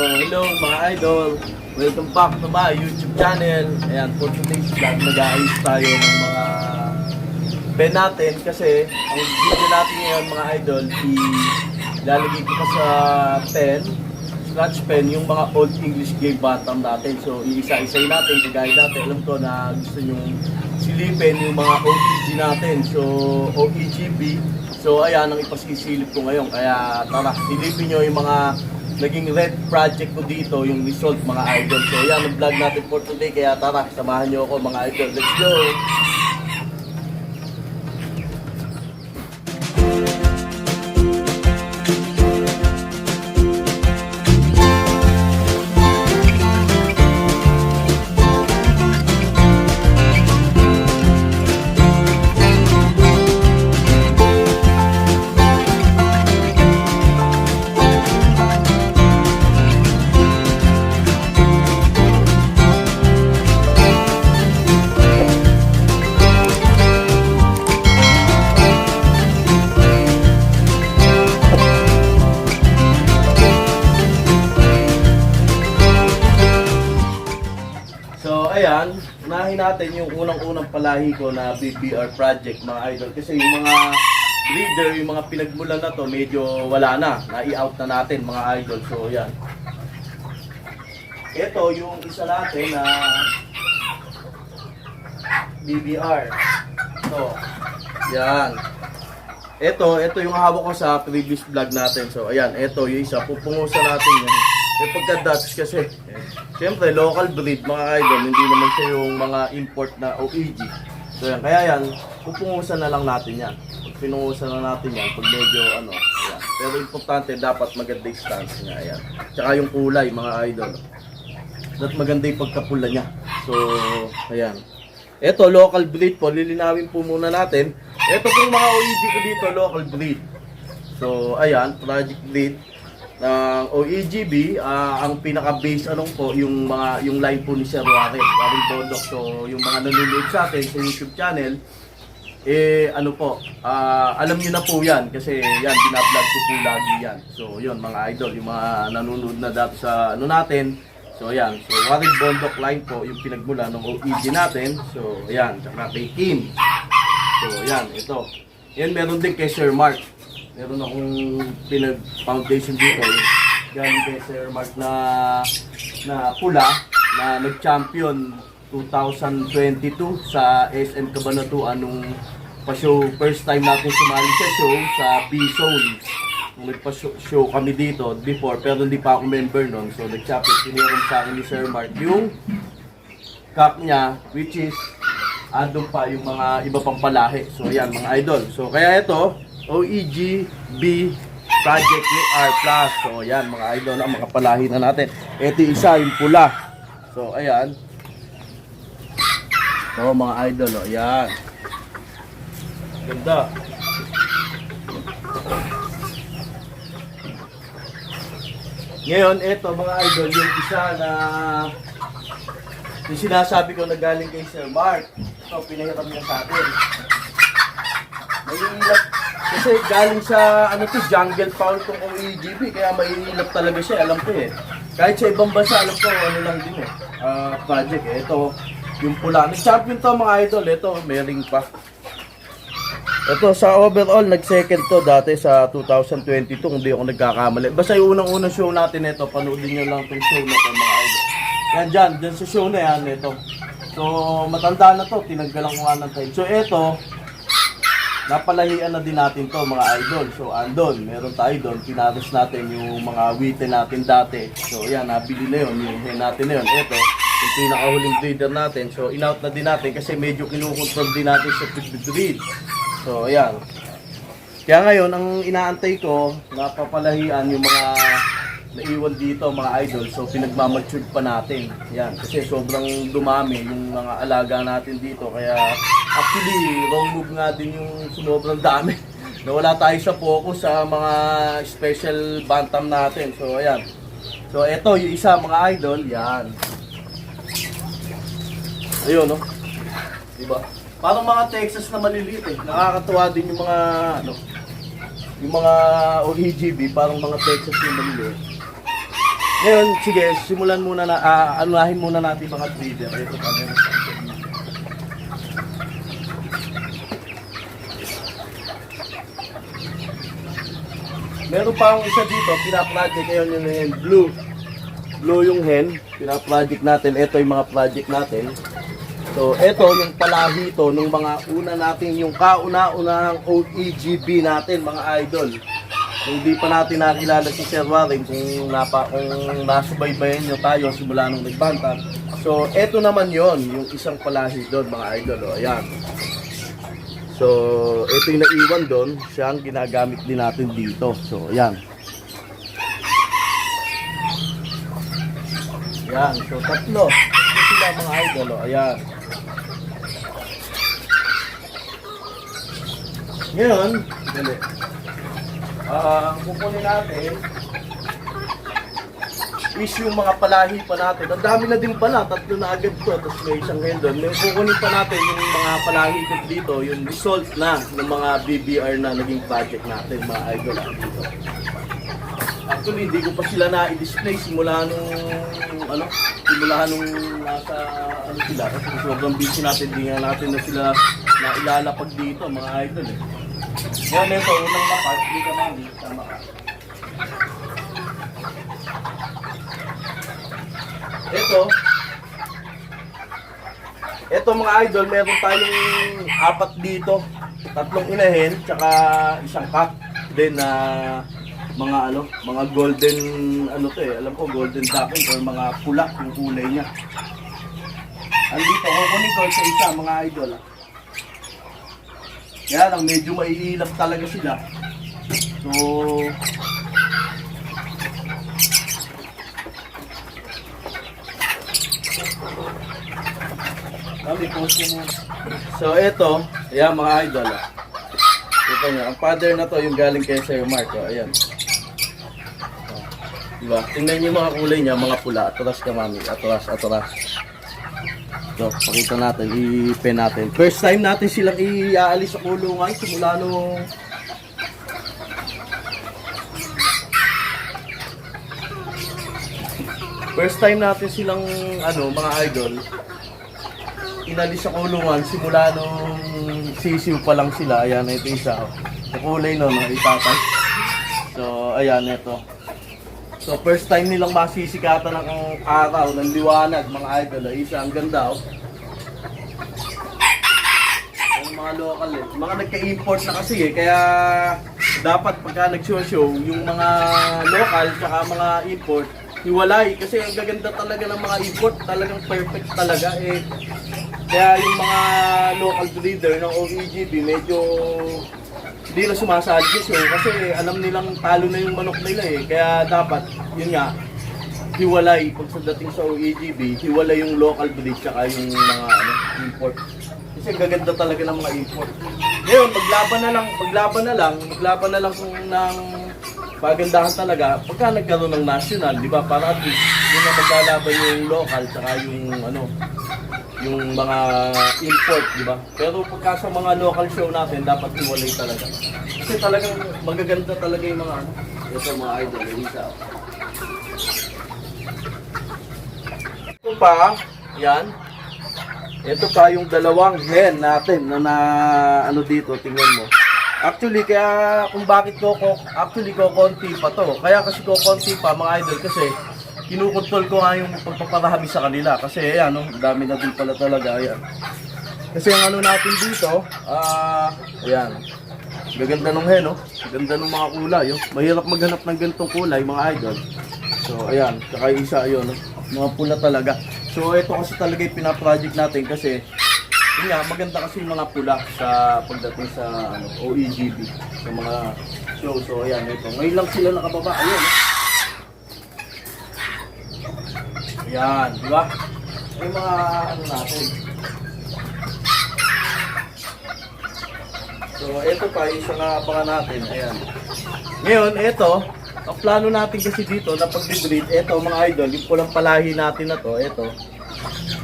hello mga idol. Welcome back to my YouTube channel. Ayan, for today's vlog, nag-aayos tayo ng mga pen natin kasi ang video natin ngayon mga idol, ilalagay ko pa sa pen, scratch pen, yung mga old English game bottom natin. So, iisa-isay natin, kagaya natin. Alam ko na gusto nyo silipin yung mga OEG natin. So, OEGB. So, ayan ang ipasisilip ko ngayon. Kaya, tara, silipin nyo yung mga naging red project ko dito, yung result mga idol. So, ayan ang vlog natin for today. Kaya, tara, samahan nyo ako mga idol. Let's go! Yung unang-unang palahi ko na BBR project, mga idol. Kasi yung mga breeder, yung mga pinagmulan na to, medyo wala na. Na-i-out na natin, mga idol. So, ayan. Ito, yung isa natin na BBR. So, yan. Ito, ito yung hawak ko sa previous vlog natin. So, ayan, ito yung isa. Pupungusan natin yan. Eh, pagka Dutch kasi, siyempre, local breed, mga idol, hindi naman siya yung mga import na OEG. So, yan, kaya yan, pupungusan na lang natin yan. Pag pinungusan na natin yan, pag medyo, ano, ayan. Pero importante, dapat maganda yung stance niya, ayan. Tsaka yung kulay, mga idol. At maganda yung pagkapula niya. So, ayan. Ito, local breed po. Lilinawin po muna natin. Ito pong mga OEG ko dito, local breed. So, ayan, project breed ng OEGB. ah, ang pinaka-base anong po, yung mga yung line po ni Sir Warren. Warren Dodok. So, yung mga nanonood sa atin sa YouTube channel, eh, ano po, ah, alam niyo na po yan kasi yan, binablog ko po lagi yan. So, yun, mga idol, yung mga nanonood na dati sa ano natin, So ayan, so Warren Bondok line po yung pinagmula ng OEG natin. So ayan, tsaka kay Kim. So ayan, ito. Yan meron din kay Sir Mark. Meron akong pinag foundation dito. Galing kay Sir Mark na na pula na nag-champion 2022 sa SM Cabanatuan nung pa-show first time natin sumali sa show sa B-Zone nagpa-show kami dito before pero hindi pa ako member nun. So nag-champion siniram sa akin ni Sir Mark yung cup niya which is andun pa yung mga iba pang palahi so ayan mga idol. So kaya ito OEG B Project R Plus so ayan mga idol ang mga palahi na natin ito yung isa yung pula so ayan so mga idol oh, ayan ganda Ngayon, eto mga idol, yung isa na yung sinasabi ko na galing kay Sir Mark. Ito, pinahiram niya sa akin. Mahihilap. Kasi galing sa, ano to, jungle fowl tong OEGB. Kaya mahihilap talaga siya, alam ko eh. Kahit sa ibang bansa, alam ko, ano lang din eh. ah, project eh. Ito, yung pula. Nag-champion to mga idol. Ito, may ring pa. Ito, sa overall, nag-second to dati sa 2022, kung di ako nagkakamali. Basta yung unang-unang show natin ito, panoodin nyo lang itong show na to, mga idol. Yan dyan, dyan sa show na yan, ito. So, matanda na to, tinanggalan ko nga ng time. So, ito, napalahian na din natin to, mga idol. So, andon, meron tayo doon, pinaros natin yung mga wite natin dati. So, yan, nabili na yun, yung hen natin na yun. Ito, yung pinakahuling breeder natin. So, in-out na din natin kasi medyo kinukontrol din natin sa breed. So, ayan. Kaya ngayon, ang inaantay ko, napapalahian yung mga naiwan dito, mga idol. So, pinagmamature pa natin. Yan. Kasi sobrang dumami yung mga alaga natin dito. Kaya, actually, wrong move nga din yung sobrang dami. Nawala tayo sa focus sa mga special bantam natin. So, ayan. So, eto, yung isa, mga idol, yan. Ayun, no? Diba? Parang mga Texas na maliliit eh. Nakakatuwa din yung mga ano, yung mga OEGB, parang mga Texas na maliliit. Ngayon, sige, simulan muna na, ah, anuhin muna natin mga breeder. Ito pa, meron dito. Meron pa akong isa dito, pinaproject ngayon yung hen, blue. Blue yung hen, pinaproject natin. Ito yung mga project natin. So, ito yung palahi to nung mga una natin, yung kauna-unahang OEGB natin, mga idol. Kung di pa natin nakilala si Sir Warren, kung, napa, kung nasubaybayan nyo tayo simula nung nagbanta. So, eto naman yon yung isang palahi doon, mga idol. O, ayan. So, ito yung naiwan doon, siya ang ginagamit din natin dito. So, ayan. Ayan, so tatlo. Ito sila mga idol, o, ayan. Ngayon, dali. Ah, ang kukunin natin is yung mga palahi pa natin. Ang dami na din pala, tatlo na agad to, tapos may isang hen doon. Yung kukunin pa natin yung mga palahi ko dito, yung result na ng mga BBR na naging project natin, mga idol dito. Actually, hindi ko pa sila na-display simula nung, ano, simula nung nasa, ano sila, kasi sobrang busy natin, hindi nga natin na sila nailalapag dito, mga idol eh. Yan, ito, unang lapag, hindi ka mami, tama ka. Ito, ito mga idol, meron tayong apat dito. Tatlong inahin, tsaka isang cock. Then, na mga ano, mga golden, ano to eh, alam ko golden ducking or mga pula yung kulay niya. Andito, kukunin ko sa isa mga idol. Ah. Kaya lang, medyo maiilap talaga sila. So, kami post mo. So, ito, ayan mga idol. Ah. Ito nyo, ang father na to yung galing kay Sir. Ayan. Oh, diba? Tingnan niyo yung mga kulay niya, mga pula. Atras ka mami, atras, atras. So, pakita natin, i-pen natin. First time natin silang i-aalis sa kulungan simula nung First time natin silang ano, mga idol inalis sa kulungan simula nung sisiw pa lang sila. Ayan, ito isa. oh. Yung kulay no, no, itatay. So, ayan, ito. So, first time nilang masisikatan ng araw, ng liwanag, mga idol. Ay, isa, ang ganda, oh. Yung mga local eh. Mga nagka-import na kasi eh, kaya dapat pagka nag-show-show, yung mga local tsaka mga import, hiwalay. Kasi ang gaganda talaga ng mga import, talagang perfect talaga eh. Kaya yung mga local breeder ng OEGB medyo hindi na sumasali kasi kasi alam nilang talo na yung manok nila eh. Kaya dapat, yun nga, hiwalay pag sa dating sa OEGB, hiwalay yung local breed tsaka yung mga ano, import. Kasi ang gaganda talaga ng mga import. Ngayon, maglaban na lang, maglaban na lang, maglaban na lang kung ng pagandahan talaga pagka nagkaroon ng national, di ba? Para at least yun na maglalaban yung local tsaka yung ano, yung mga import, di ba? Pero pagka sa mga local show natin, dapat hiwalay talaga. Kasi talagang magaganda talaga yung mga ano, ito mga idol, yung isa. Ito pa, yan. Ito pa yung dalawang hen natin na, na ano dito, tingnan mo. Actually, kaya kung bakit ko actually ko konti pa to. Kaya kasi ko konti pa mga idol kasi kinukontrol ko nga yung pagpaparahami sa kanila. Kasi ayan, no, dami na din pala talaga. Ayan. Kasi yung ano natin dito, ah, ayan. Gaganda ng hen, no? Ganda ng mga kulay, oh. Mahirap maghanap ng ganitong kulay, mga idol. So, ayan. Saka isa, ayun, no? Mga pula talaga. So, ito kasi talaga yung pinaproject natin kasi yun nga, maganda kasi yung mga pula sa pagdating sa ano, OEGB, sa mga show. So, ayan, ito. Ngayon lang sila nakababa. Ayun, no? Ayan, di ba? Yung mga ano natin. So, ito pa, isa na natin. Ayan. Ngayon, ito, ang plano natin kasi dito na pag-breed, ito mga idol, yung pulang palahi natin na to, ito.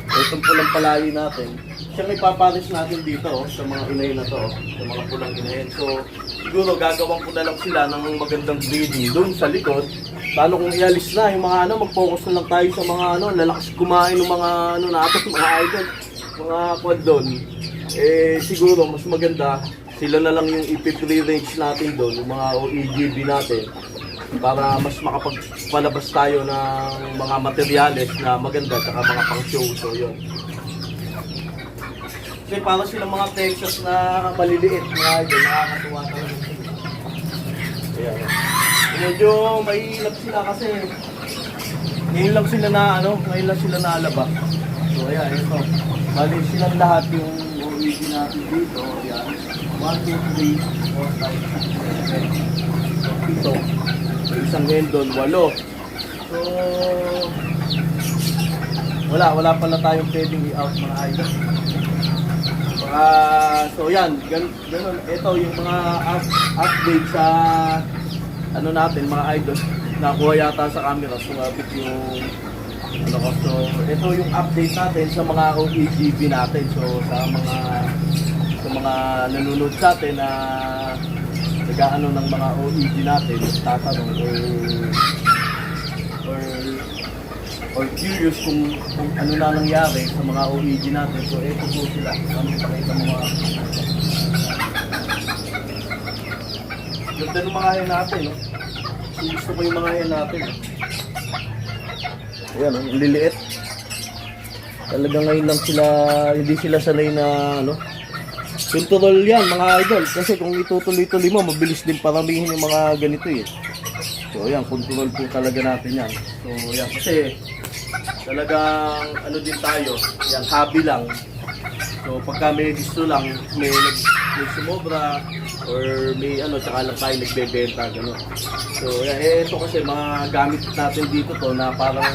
Itong pulang palahi natin. Siya may paparis natin dito, oh, sa mga inahin na to, oh, sa mga pulang inahin. So, siguro gagawin ko na lang sila ng magandang breeding doon sa likod. Paano kung ialis na yung mga ano, mag-focus na lang tayo sa mga ano, lalakas kumain ng mga ano natin, mga idol, mga quad doon. Eh siguro mas maganda sila na lang yung ipi-free range natin doon, yung mga OEGB natin para mas makapagpalabas tayo ng mga materyales na maganda at mga pang show. So yun. Kasi para silang mga Texas na maliliit, mga idol, nakakatuwa talaga. Ayan. Medyo mahilap sila kasi ngayon lang sila na ano, ngayon lang sila nalaba. So ayan, ito. Bali silang lahat yung OEG natin dito. Ayan. 1, 2, 3, 4, 5, 6, 7, 8. So, ito. Isang hendon, walo. So, wala, wala pala tayong pwedeng i-out mga idol. Ah, so yan, gan ganun. Ito yung mga up update sa ano natin, mga idol. Nakuha yata sa camera, sumabit yung ano ko. So, ito yung update natin sa mga OEGB natin. So, sa mga sa mga nanonood sa atin na nag-ano ng mga OEG natin, tatanong or or or curious kung, kung ano na nangyari sa mga OEG natin. So, ito po sila. Ano pakita mga... Ganda ng mga hayan natin, no? Gusto ko yung mga hayan natin. Ayan, oh, ang liliit. Talaga ngayon lang sila, hindi sila sanay na, ano, Control yan mga idol kasi kung itutuloy-tuloy mo mabilis din paramihin yung mga ganito eh. So yan, control po talaga natin yan. So yan, kasi talagang ano din tayo, yan, hobby lang. So pagka may gusto lang, may, may sumobra or may ano, tsaka lang tayo nagbebenta, gano'n. So yan, eh, ito kasi mga gamit natin dito to na parang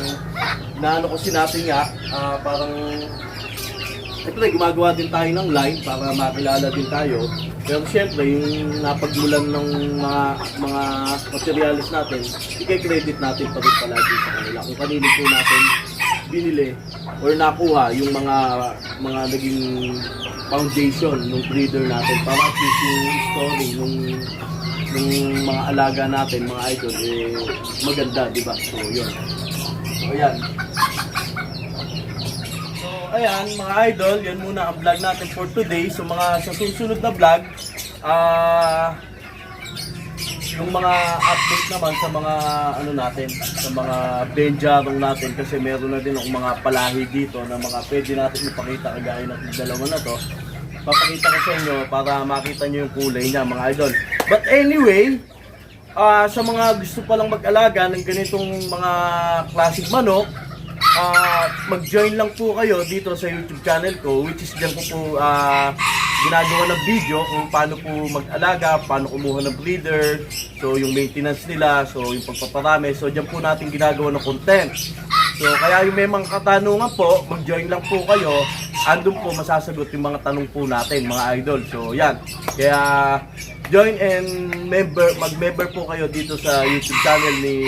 naano kasi natin nga, ah, parang Siyempre, gumagawa din tayo ng line para makilala din tayo. Pero siyempre, yung napagmulan ng mga mga materials natin, i-credit natin pa rin palagi sa kanila. Kung kanino po natin binili or nakuha yung mga mga naging foundation ng breeder natin para at yung story nung nung mga alaga natin, mga idol, eh, maganda, di ba? So, yun. So, ayan. So, ayan, mga idol, yan muna ang vlog natin for today. So, mga sa susunod na vlog, ah, yung mga update naman sa mga ano natin, sa mga benjarong natin kasi meron na din akong mga palahi dito na mga pwede natin ipakita kagaya ng dalawa na to. Papakita ko sa inyo para makita nyo yung kulay niya mga idol. But anyway, ah sa mga gusto palang mag-alaga ng ganitong mga classic manok, ah mag-join lang po kayo dito sa YouTube channel ko which is dyan ko po ah, ginagawa ng video kung paano po mag-alaga, paano kumuha ng breeder, so yung maintenance nila, so yung pagpaparami, so dyan po natin ginagawa ng content. So kaya yung may mga katanungan po, mag-join lang po kayo, andun po masasagot yung mga tanong po natin, mga idol. So yan, kaya join and member, mag-member po kayo dito sa YouTube channel ni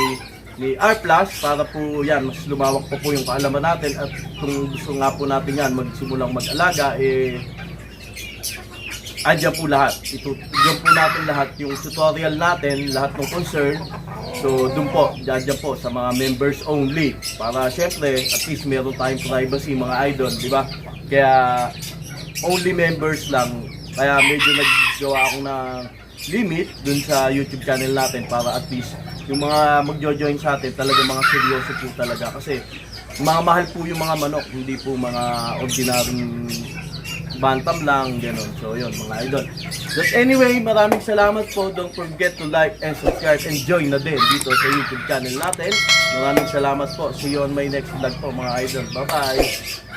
ni R Plus para po yan mas lumawak po po yung kaalaman natin at kung gusto nga po natin yan magsimulang mag-alaga eh andyan po lahat. Ito, dyan po natin lahat yung tutorial natin, lahat ng concern. So, dun po, dyan, dyan po sa mga members only. Para syempre, at least meron tayong privacy mga idol, di ba? Kaya, only members lang. Kaya medyo naggawa ako ng limit dun sa YouTube channel natin para at least yung mga magjo-join sa atin talaga mga seryoso po talaga kasi mga mahal po yung mga manok hindi po mga ordinaryong bantam lang, gano'n. So, yun, mga idol. But anyway, maraming salamat po. Don't forget to like and subscribe and join na din dito sa YouTube channel natin. Maraming salamat po. See you on my next vlog po, mga idol. Bye-bye!